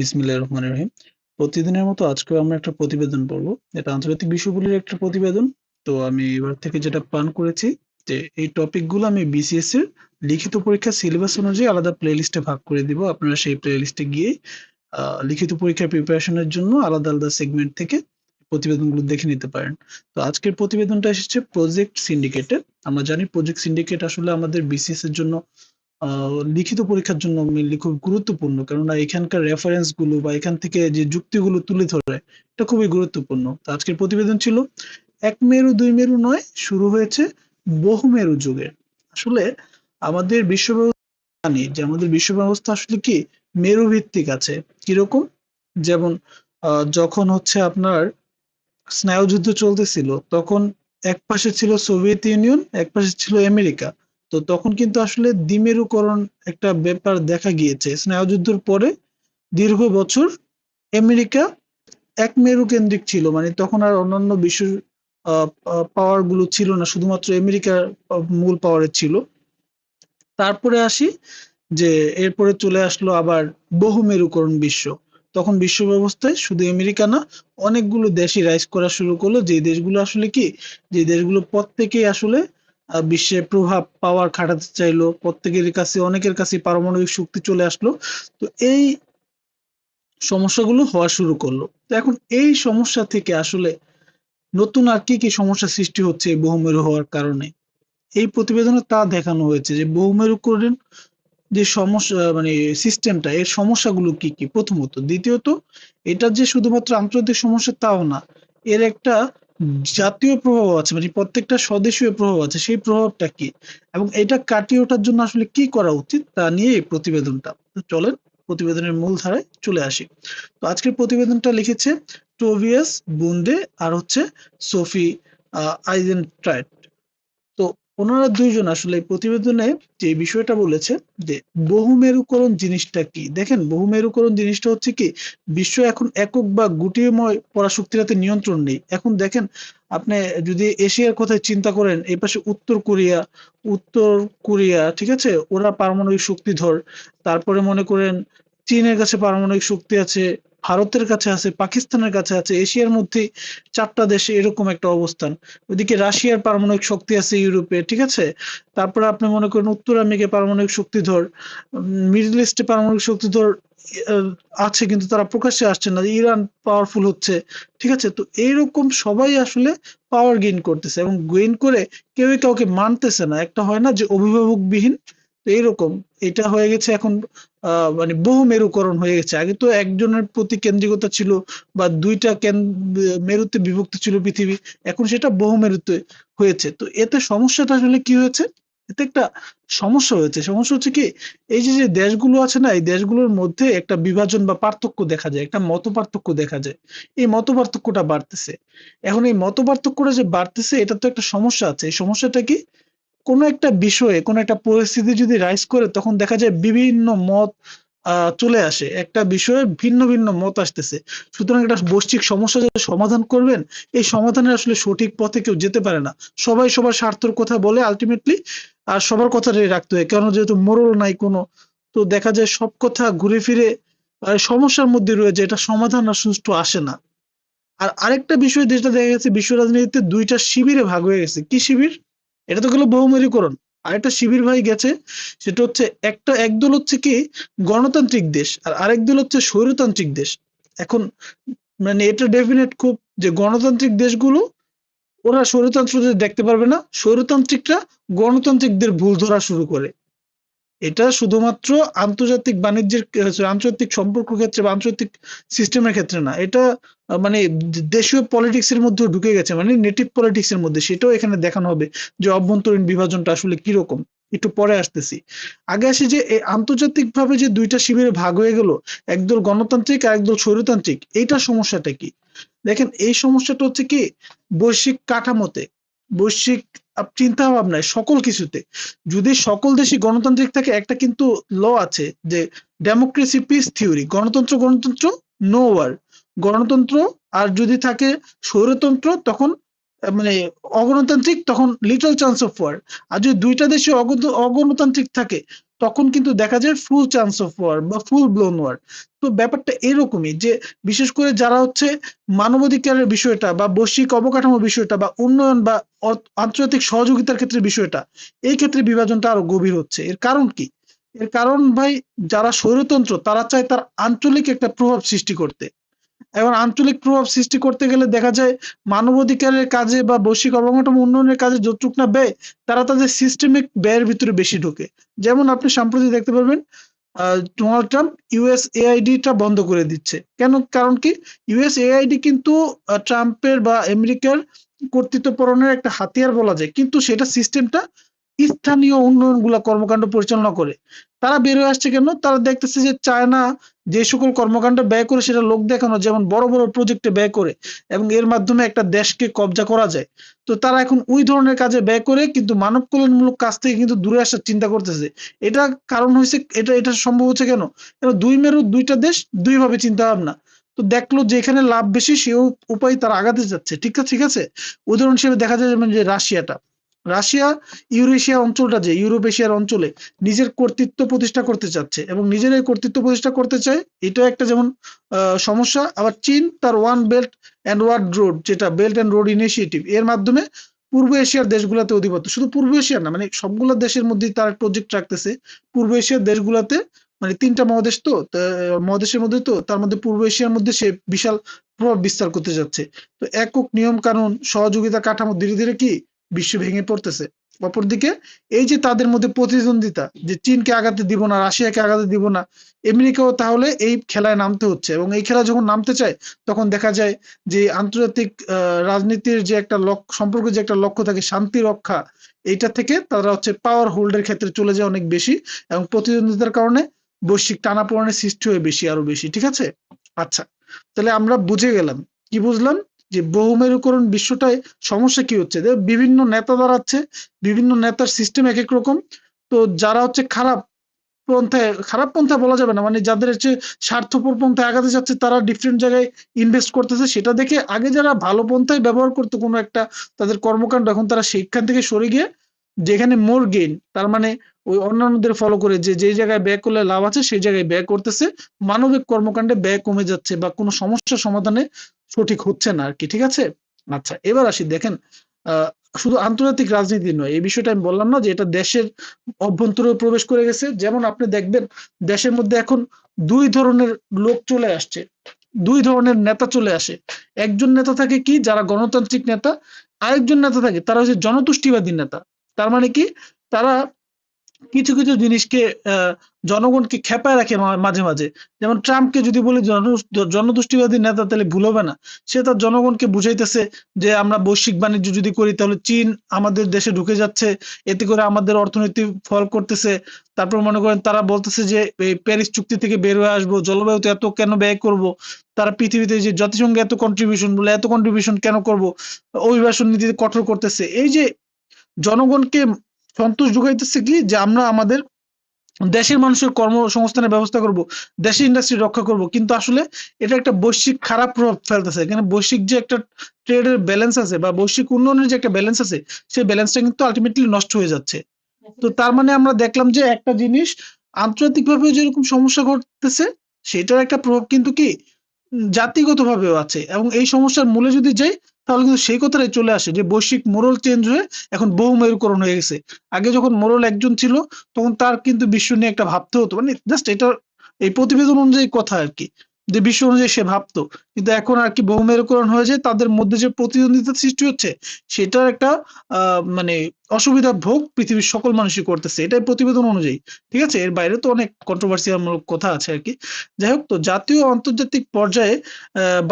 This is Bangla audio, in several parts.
বিসমিল্লাহির রহমানির রহিম। প্রতিদিনের মতো আজকেও আমরা একটা প্রতিবেদন পড়ব। এটা আন্তর্জাতিক বিষয়গুলির একটা প্রতিবেদন। তো আমি এবার থেকে যেটা প্ল্যান করেছি যে এই টপিকগুলো আমি বিসিএস এর লিখিত পরীক্ষার সিলেবাস অনুযায়ী আলাদা প্লেলিস্টে ভাগ করে দিব। আপনারা সেই প্লেলিস্টে গিয়ে লিখিত পরীক্ষার প্রিপারেশনের জন্য আলাদা, আলাদা সেগমেন্ট থেকে প্রতিবেদনগুলো দেখে নিতে পারেন। তো আজকের প্রতিবেদনটা এসেছে প্রজেক্ট সিন্ডিকেটে আমরা জানি প্রজেক্ট সিন্ডিকেট আসলে আমাদের বিসিএস এর জন্য লিখিত পরীক্ষার জন্য মেনলি খুব গুরুত্বপূর্ণ। কেননা এখানকার রেফারেন্সগুলো বা এখান থেকে যে যুক্তিগুলো তুলে ধরে এটা খুবই গুরুত্বপূর্ণ। তো আজকের প্রতিবেদন ছিল এক মেরু দুই মেরু নয় শুরু হয়েছে বহু মেরু যুগে। আসলে আমাদের বিশ্ব জানি যে আমাদের বিশ্ব ব্যবস্থা আসলে কি মেরু ভিত্তিক আছে। কীরকম? যেমন যখন হচ্ছে আপনার স্নায়ুযুদ্ধ চলতেছিল তখন এক পাশে ছিল সোভিয়েত ইউনিয়ন, এক পাশে ছিল আমেরিকা। তো তখন কিন্তু আসলে দ্বিমেরুকরণ একটা ব্যাপার দেখা গিয়েছে। স্নায়ুযুদ্ধের পরে দীর্ঘ বছর আমেরিকা এক মেরু কেন্দ্রিক ছিল। মানে তখন আর অন্যান্য বিশ্ব আ আ পাওয়ারগুলো ছিল না। শুধুমাত্র আমেরিকার মূল পাওয়ারে ছিল। তারপরে আসি যে এরপরে চলে আসলো আবার বহু মেরুকরণ বিশ্ব। তখন বিশ্ব ব্যবস্থায় শুধু আমেরিকা না, অনেকগুলো দেশই রাইজ করা শুরু করল যে দেশগুলো আসলে কি যে দেশগুলো প্রত্যেকেই আসলে বিশ্বে প্রভাব পাওয়ার খাটাতে চাইলো। প্রত্যেকের কাছে অনেকের কাছে পারমাণবিক শক্তি চলে আসলো। তো এই সমস্যাগুলো হওয়া শুরু করল। তো এখন এই সমস্যা থেকে আসলে নতুন আর কি, কি সমস্যা সৃষ্টি হচ্ছে এই বহুমেরু হওয়ার কারণে? এই প্রতিবেদনে তা দেখানো হয়েছে যে বহুমেরুকরণ যে সমস্যা মানে সিস্টেমটা এর সমস্যাগুলো কি, কি? প্রথমত। দ্বিতীয়ত এটা যে শুধুমাত্র আন্তর্জাতিক সমস্যা তাও না। এর একটা জাতীয় প্রভাব আছে মানে প্রত্যেকটা স্বদেশীয় প্রভাব আছে। সেই প্রভাবটা কি? এবং এটা কাটিয়ে ওঠার জন্য আসলে কি করা উচিত তা নিয়ে এই প্রতিবেদনটা। চলেন প্রতিবেদনের মূল ধারায় চলে আসি। তো আজকের প্রতিবেদনটা লিখেছে টোভিয়াস বুন্দে আর হচ্ছে সোফি আইজেন্ট্রাইট। ওনারা ২ জন আসলে প্রতিবেদনে যে বিষয়টা বলেছে যে বহুমেরুকরণ জিনিসটা কি? দেখেন বহুমেরুকরণ জিনিসটা হচ্ছে কি বিশ্ব এখন একক বা গুটিময় পরাশক্তির হাতে নিয়ন্ত্রণ নেই। এখন দেখেন আপনি যদি এশিয়ার কথাই চিন্তা করেন এই পাশে উত্তর কোরিয়া, উত্তর কোরিয়া ঠিক আছে? ওরা পারমাণবিক শক্তিধর। তারপরে মনে করেন চীনের কাছে পারমাণবিক শক্তি আছে, ভারতের কাছে আছে, পাকিস্তানের কাছে আছে। এশিয়ার মধ্যে চারটা দেশে এরকম একটা অবস্থান। ওইদিকে রাশিয়ার পারমাণবিক শক্তি আছে ইউরোপে, ঠিক আছে? তারপরে আপনি মনে করেন উত্তর আমেরিকায় পারমাণবিক শক্তিধর, মিডল ইস্টে পারমাণবিক শক্তিধর আছে কিন্তু তারা প্রকাশ্যে আসছে না। ইরান পাওয়ারফুল হচ্ছে, ঠিক আছে? তো এইরকম সবাই আসলে পাওয়ার গেইন করতেছে এবং গেইন করে কেউই কাউকে মানতেছে না। একটা হয় না যে অভিভাবকবিহীন? তো এইরকম। এটা হয়ে গেছে এখন মানে বহুমেরুকরণ হয়ে গেছে। আগে তো একজনের প্রতি কেন্দ্রিকতা ছিল বা ২ টা কেন মেরুতে বিভক্ত ছিল পৃথিবী। এখন সেটা বহুমেরুতে হয়েছে। তো এতে সমস্যাটা আসলে কি হয়েছে? এতে একটা সমস্যা হয়েছে। সমস্যা হচ্ছে কি এই যে, যে দেশগুলো আছে না এই দেশগুলোর মধ্যে একটা বিভাজন বা পার্থক্য দেখা যায়। একটা মতপার্থক্য দেখা যায়। এই মতপার্থক্যটা বাড়তেছে। এখন এই মতপার্থক্যটা যে বাড়তেছে এটা তো একটা সমস্যা আছে। এই সমস্যাটা কি? কোন একটা বিষয়ে কোন একটা পরিস্থিতি যদি রাইজ করে তখন দেখা যায় বিভিন্ন মত চলে আসে। একটা বিষয়ে ভিন্ন, ভিন্ন মত আসতেছে। সুতরাং একটা বৈশ্বিক সমস্যা যারা সমাধান করবেন, এই সমাধানের আসলে সঠিক পথে কেউ যেতে পারে না। সবাই সবার স্বার্থের কথা বলে আল্টিমেটলি আর সবার কথাটাই রাখতে হয়। কেন যেহেতু মোরল নাই কোন। তো দেখা যায় সব কথা ঘুরে ফিরে সমস্যার মধ্যে রয়ে যায়। এটা সমাধান আর সুষ্ঠু আসে না। আর আরেকটা বিষয় যেটা দেখা গেছে বিশ্ব রাজনীতিতে দুইটা শিবিরে ভাগ হয়ে গেছে। কি শিবির? এটা তো গেল আর একটা শিবির ভাই গেছে, সেটা হচ্ছে একটা একদল হচ্ছে কি গণতান্ত্রিক দেশ, আর আরেক দল হচ্ছে স্বৈরতান্ত্রিক দেশ। এখন মানে এটা ডেফিনেট খুব যে গণতান্ত্রিক দেশগুলো, ওরা স্বৈরতন্ত্রদের দেখতে পারবে না। স্বৈরতান্ত্রিকরা গণতান্ত্রিকদের ভুল ধরা শুরু করে। এটা শুধুমাত্র আন্তর্জাতিক বাণিজ্যের আন্তর্জাতিক সম্পর্ক ক্ষেত্রে বা আন্তর্জাতিক সিস্টেমের ক্ষেত্রে না। এটা মানে দেশীয় পলিটিক্স এর মধ্যেও ঢুকে গেছে। মানে নেটিভ পলিটিক্স এর মধ্যে। সেটাও এখানে দেখানো হবে যে অভ্যন্তরীণ বিভাজনটা আসলে কীরকম। একটু পরে আসতেছি। আগে আসি যে এ আন্তর্জাতিকভাবে যে দুইটা শিবিরে ভাগ হয়ে গেল, একদল গণতান্ত্রিক আর একদল স্বৈরতান্ত্রিক। এইটা সমস্যাটা কি? দেখেন এই সমস্যাটা হচ্ছে কি বৈশ্বিক কাঠামোতে, বৈশ্বিক চিন্তা ভাবনায় সকল কিছুতে। যদি সকল দেশই গণতান্ত্রিক থাকে একটা কিন্তু ল আছে যে ডেমোক্রেসি পিস থিওরি। গণতন্ত্র, গণতন্ত্র নো ওয়ার। গণতন্ত্র আর যদি থাকে স্বৈরতন্ত্র তখন মানে অগণতান্ত্রিক তখন লিটল চান্স অফ ওয়ার। আর যদি দুইটা দেশে অগণতান্ত্রিক থাকে তখন কিন্তু দেখা যায় ফুল চান্স অফ ওয়ার বা ফুল ব্লোন ওয়ার তো ব্যাপারটা এরকমই যে বিশেষ করে যারা হচ্ছে মানবাধিকারের বিষয়টা বা বৈশ্বিক অবকাঠামো বিষয়টা বা উন্নয়ন বা আন্তর্জাতিক সহযোগিতার ক্ষেত্রে বিষয়টা, এই ক্ষেত্রে বিভাজনটা আরও গভীর হচ্ছে। এর কারণ কি? এর কারণ ভাই, যারা স্বৈরতন্ত্র, তারা চায় তার আঞ্চলিক একটা প্রভাব সৃষ্টি করতে। এবং আঞ্চলিক প্রভাব সৃষ্টি করতে গেলে দেখা যায় মানবাধিকারের কাজে বা বৈশ্বিক অবকাঠামো উন্নয়নের কাজে যতটুক না ব্যয়, তারা তাদের সিস্টেমিক ব্যয়ের ভিতরে বেশি ঢোকে। যেমন আপনি সাম্প্রতিক দেখতে পারবেন ডোনাল্ড ট্রাম্প ইউএস এআইডিটা বন্ধ করে দিচ্ছে। কেন? কারণ কি? ইউএস এআইডি কিন্তু ট্রাম্পের বা আমেরিকার কর্তৃত্বপরণের একটা হাতিয়ার বলা যায়। কিন্তু সেটা সিস্টেমটা স্থানীয় উন্নয়নগুলা কর্মকাণ্ড পরিচালনা করে। তারা বের হয়ে আসছে কেন? তারা দেখতেছে যে চায়না যে সকল কর্মকাণ্ড ব্যয় করে সেটা লোক দেখানো, যেমন বড় বড় প্রজেক্টে ব্যয় করে এবং এর মাধ্যমে একটা দেশকে কবজা করা যায়। তো তারা এখন ওই ধরনের কাজে ব্যয় করে কিন্তু মানব কল্যাণমূলক কাজ থেকে কিন্তু দূরে আসার চিন্তা করতেছে। এটা কারণ হয়েছে, এটা এটা সম্ভব হচ্ছে কেন? দুই মেরু দুইটা দেশ দুই ভাবে চিন্তা ভাবনা তো দেখল যে এখানে লাভ বেশি, সেও উপায় তারা আগাতে যাচ্ছে। ঠিক আছে ঠিক আছে? উদাহরণ হিসেবে দেখা যায় যেমন যে রাশিয়াটা। রাশিয়া ইউরেশিয়া অঞ্চলটা যে ইউরোপ এশিয়ার অঞ্চলে নিজের কর্তৃত্ব প্রতিষ্ঠা করতে চাচ্ছে এবং নিজের এই কর্তৃত্ব প্রতিষ্ঠা করতে চায় এটা একটা যেমন সমস্যা। আবার চীন তার one belt and word road যেটা বেল্ট অ্যান্ড রোড ইনিশিয়েটিভ এর মাধ্যমে পূর্ব এশিয়ার দেশগুলোতে অধিপত্য। শুধু পূর্ব এশিয়ার না মানে সবগুলো দেশের মধ্যেই তার প্রজেক্ট রাখতেছে। পূর্ব এশিয়ার দেশগুলোতে মানে তিনটা মহাদেশ তা, মহাদেশের মধ্যে তো তার মধ্যে পূর্ব এশিয়ার মধ্যে সে বিশাল প্রভাব বিস্তার করতে যাচ্ছে। তো একক নিয়ম কানুন সহযোগিতা কাঠামো ধীরে ধীরে কি বিশ্ব ভেঙে পড়তেছে। অপরদিকে এই যে তাদের মধ্যে প্রতিদ্বন্দ্বিতা, যে চীনকে আগাতে দিব না, রাশিয়াকে আগাতে দিব না, আমেরিকাও তাহলে এই খেলায় নামতে হচ্ছে এবং এই খেলা যখন নামতে চায়, তখন দেখা যায় যে আন্তর্জাতিক রাজনীতির যে একটা লক্ষ্য সম্পর্কে যে একটা লক্ষ্য থাকে শান্তি রক্ষা, এইটা থেকে তারা হচ্ছে পাওয়ার হোল্ডের ক্ষেত্রে চলে যায় অনেক বেশি এবং প্রতিদ্বন্দ্বিতার কারণে বৈশ্বিক টানাপোড়েনের সৃষ্টি হয় বেশি, আরও বেশি, ঠিক আছে? আচ্ছা তাহলে আমরা বুঝে গেলাম। কি বুঝলাম? যে বহুমেরুকরণ বিশ্বটায় সমস্যা কি হচ্ছে? বিভিন্ন নেতা দাঁড়াচ্ছে, বিভিন্ন নেতার সিস্টেম এক এক রকম। তো যারা হচ্ছে খারাপ পন্থায়, খারাপ পন্থা বলা যাবে না মানে যাদের হচ্ছে স্বার্থপর পন্থায় আগাতে যাচ্ছে তারা ডিফারেন্ট জায়গায় ইনভেস্ট করতেছে। সেটা দেখে আগে যারা ভালো পন্থায় ব্যবহার করতো কোনো একটা, তাদের কর্মকাণ্ড, এখন তারা সেইখান থেকে সরে গিয়ে যেখানে মোর গেইন তার মানে ওই অন্যান্যদের ফলো করে যে যে জায়গায় ব্যয় করলে লাভ আছে, সেই জায়গায় ব্যয় করতেছে। মানবিক কর্মকাণ্ডে ব্যয় কমে যাচ্ছে বা কোনো সমস্যা সমাধানে সঠিক হচ্ছে না আর কি ঠিক আছে? আচ্ছা এবার আসি, দেখেন শুধু আন্তর্জাতিক রাজনীতি নয়, এই বিষয়টা আমি বললাম না যে এটা দেশের অভ্যন্তরে প্রবেশ করে গেছে। যেমন আপনি দেখবেন, দেশের মধ্যে এখন দুই ধরনের লোক চলে আসছে, দুই ধরনের নেতা চলে আসে। একজন নেতা থাকে কি, যারা গণতান্ত্রিক নেতা, আরেকজন নেতা থাকে, তারা হচ্ছে জনতুষ্টিবাদী নেতা। তার মানে কি, তারা কিছু কিছু জিনিসকে জনগণকে খেপায় রাখে মাঝে মাঝে। যেমন ট্রাম্পকে যদি বলি, জন- জনতুষ্টিবাদী নেতা তাহলে ভুল হবে না। সে তার জনগণকে বুঝাইতেছে যে আমরা বৈশ্বিক বাণিজ্য যদি করি, তাহলে চীন আমাদের দেশে ঢুকে যাচ্ছে, এতে করে আমাদের অর্থনীতি ফল করতেছে। তারপর মনে করেন তারা বলতেছে যে, এই প্যারিস চুক্তি থেকে বের হয়ে আসব জলবায়ুতে এত কেন ব্যয় করব? তারা পৃথিবীতে যে জাতিসংঘে এত কন্ট্রিবিউশন বলে, এত কন্ট্রিবিউশন কেন করব? অভিবাসন নীতিতে কঠোর করতেছে। এই যে জনগণকে সন্তোষ যোগাইতেছে কি যে আমরা আমাদের দেশের মানুষের কর্মসংস্থানের ব্যবস্থা করব, দেশের ইন্ডাস্ট্রি রক্ষা করব। কিন্তু আসলে এটা একটা বৈশ্বিক খারাপ প্রভাব ফেলতেছে। এখানে বৈশ্বিক যে একটা ট্রেডের ব্যালেন্স আছে বা বৈশ্বিক উন্নয়নের যে একটা ব্যালেন্স আছে, সেই ব্যালেন্সটা কিন্তু আলটিমেটলি নষ্ট হয়ে যাচ্ছে। তো তার মানে আমরা দেখলাম যে একটা জিনিস আন্তর্জাতিকভাবে যেরকম সমস্যা ঘটতেছে, সেটার একটা প্রভাব কিন্তু কি জাতিগতভাবেও আছে। এবং এই সমস্যার মূলে যদি যাই তাহলে কিন্তু সেই কথাটাই চলে আসে যে বৈশ্বিক মোরল চেঞ্জ হয়ে এখন বহু মেরুকরণ হয়ে গেছে। আগে যখন মোরল একজন ছিল, তখন তার কিন্তু বিশ্ব নিয়ে একটা ভাবতে হতো। মানে জাস্ট এটা, এই প্রতিবেদন অনুযায়ী কথা আর কি, যে বিশ্ব অনুযায়ী সে ভাবতো। কিন্তু এখন আর কি বহু মেরুকরণ হয়ে যায় তাদের মধ্যে যে প্রতিদ্বন্দ্বিতা সৃষ্টি হচ্ছে, সেটার একটা মানে অসুবিধা ভোগ পৃথিবীর সকল মানুষই করতেছে। এটাই প্রতিবেদন অনুযায়ী, ঠিক আছে? এর বাইরে তো অনেক কন্ট্রোভার্সিয়াল কথা আছে আর কি। যাই হোক, তো জাতীয় আন্তর্জাতিক পর্যায়ে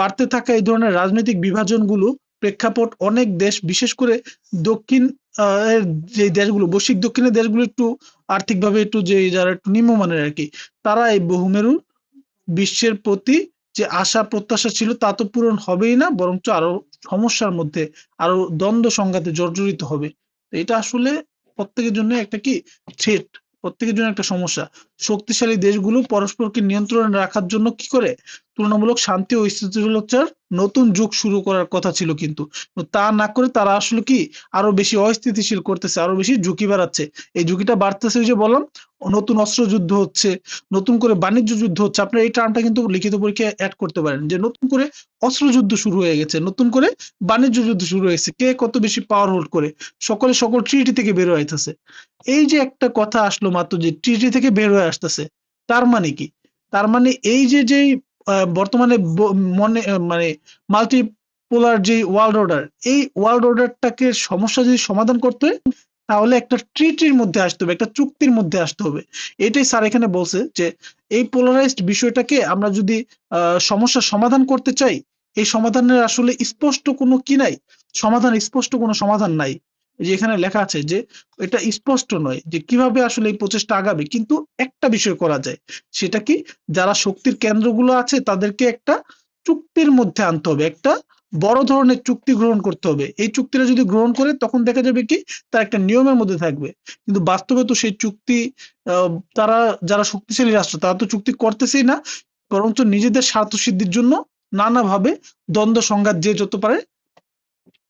বাড়তে থাকা এই ধরনের রাজনৈতিক বিভাজনগুলো প্রেক্ষাপট অনেক দেশ, বিশেষ করে দক্ষিণ যে দেশগুলো, বৈশ্বিক দক্ষিণের দেশগুলো একটু আর্থিকভাবে একটু যে যারা একটু নিম্নমানের আর কি, তারা এই বহুমেরু বিশ্বের প্রতি যে আশা, প্রত্যাশা ছিল তা তো পূরণ হবেই না, বরঞ্চ আরও সমস্যার মধ্যে, আরও দ্বন্দ্ব সংঘাতে জর্জরিত হবে। এটা আসলে প্রত্যেকের জন্য একটা কি থ্রেট প্রত্যেকের জন্য একটা সমস্যা। শক্তিশালী দেশগুলো পরস্পরকে নিয়ন্ত্রণে রাখার জন্য কি করে? তুলনামূলক শান্তি ও স্থিতিশীলতার নতুন যুগ শুরু করার কথা ছিল কিন্তু। তা না করে তারা আসলে কি আরও বেশি অস্থিতিশীল করতেছে, আরও বেশি ঝুঁকি বাড়াচ্ছে। এই ঝুঁকিটা বাড়তেছে যে বললাম, নতুন অস্ত্র যুদ্ধ হচ্ছে, নতুন করে বাণিজ্য যুদ্ধ হচ্ছে। আপনার এই টার্মটা কিন্তু লিখিত পরীক্ষায় অ্যাড করতে পারেন যে নতুন করে অস্ত্র যুদ্ধ শুরু হয়ে গেছে, নতুন করে বাণিজ্য যুদ্ধ শুরু হয়েছে। কে কত বেশি পাওয়ার হোল্ড করে? সকলে, সকল ট্রিটি থেকে বের হইতেছে এই যে একটা কথা আসলো মাত্র যে ট্রিটি থেকে বের হয়ে আসতেছে। তার মানে কি? তার মানে এই যে আহ, বর্তমানে মনে মানে মাল্টি পোলার যে ওয়ার্ল্ড অর্ডার এই ওয়ার্ল্ড অর্ডারটাকে সমস্যা যদি সমাধান করতে তাহলে একটা ট্রিটির মধ্যে আসতে হবে একটা চুক্তির মধ্যে আসতে হবে। এটাই স্যার এখানে বলছে যে এই পোলারাইজড বিষয়টাকে আমরা যদি আহ, সমস্যার সমাধান করতে চাই এই সমাধানের আসলে স্পষ্ট কোনো কি নাই? সমাধান স্পষ্ট কোনো সমাধান নাই। যে এখানে লেখা আছে যে এটা স্পষ্ট নয় যে কীভাবে আসলে এই প্রচেষ্টা আগাবে, কিন্তু একটা বিষয় করা যায়। সেটা কি যারা শক্তির কেন্দ্রগুলো আছে তাদেরকে একটা চুক্তির মধ্যে আনতে হবে, একটা বড় ধরনের চুক্তি গ্রহণ করতে হবে। এই চুক্তিটা যদি গ্রহণ করে তখন দেখা যাবে কি তার একটা নিয়মের মধ্যে থাকবে। কিন্তু বাস্তবে তো সেই চুক্তি তারা যারা শক্তিশালী রাষ্ট্র তারা তো চুক্তি করতেছেই না, বরঞ্চ নিজেদের স্বার্থ সিদ্ধির জন্য নানাভাবে দ্বন্দ্ব, সংঘাত যে যত পারে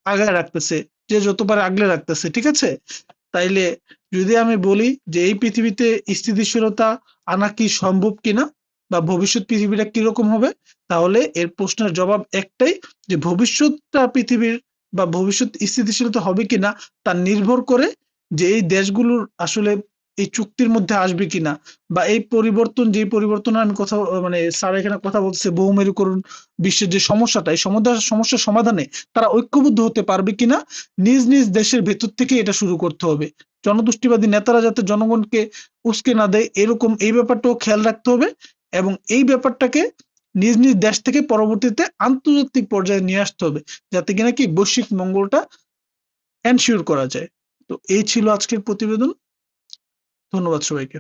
আগায় রাখতেছে। যে যত পারে আগলে রাখতেছে, ঠিক আছে? তাইলে যদি আমি বলি যে এই পৃথিবীতে স্থিতিশীলতা আনা কি সম্ভব কিনা বা ভবিষ্যৎ পৃথিবীটা কীরকম হবে, তাহলে এর প্রশ্নের জবাব একটাই যে ভবিষ্যৎটা পৃথিবীর বা ভবিষ্যৎ স্থিতিশীলতা হবে কিনা তা নির্ভর করে যে এই দেশগুলোর আসলে এই চুক্তির মধ্যে আসবে কিনা? বা এই পরিবর্তন, যে পরিবর্তন আমি কথা মানে স্যার এখানে কথা বলছে বহুমেরুকরণ বিশ্বের যে সমস্যাটা, এই সমস্যার সমাধানে তারা ঐক্যবদ্ধ হতে পারবে কিনা? নিজ নিজ দেশের ভেতর থেকে এটা শুরু করতে হবে। জনতুষ্টিবাদী নেতারা যাতে জনগণকে উস্কে না দেয়, এরকম এই ব্যাপারটাও খেয়াল রাখতে হবে এবং এই ব্যাপারটাকে নিজ নিজ দেশ থেকে পরবর্তীতে আন্তর্জাতিক পর্যায়ে নিয়ে আসতে হবে যাতে কিনা কি বৈশ্বিক মঙ্গলটা এনশিওর করা যায়। তো এই ছিল আজকের প্রতিবেদন। ধন্যবাদ সবাইকে।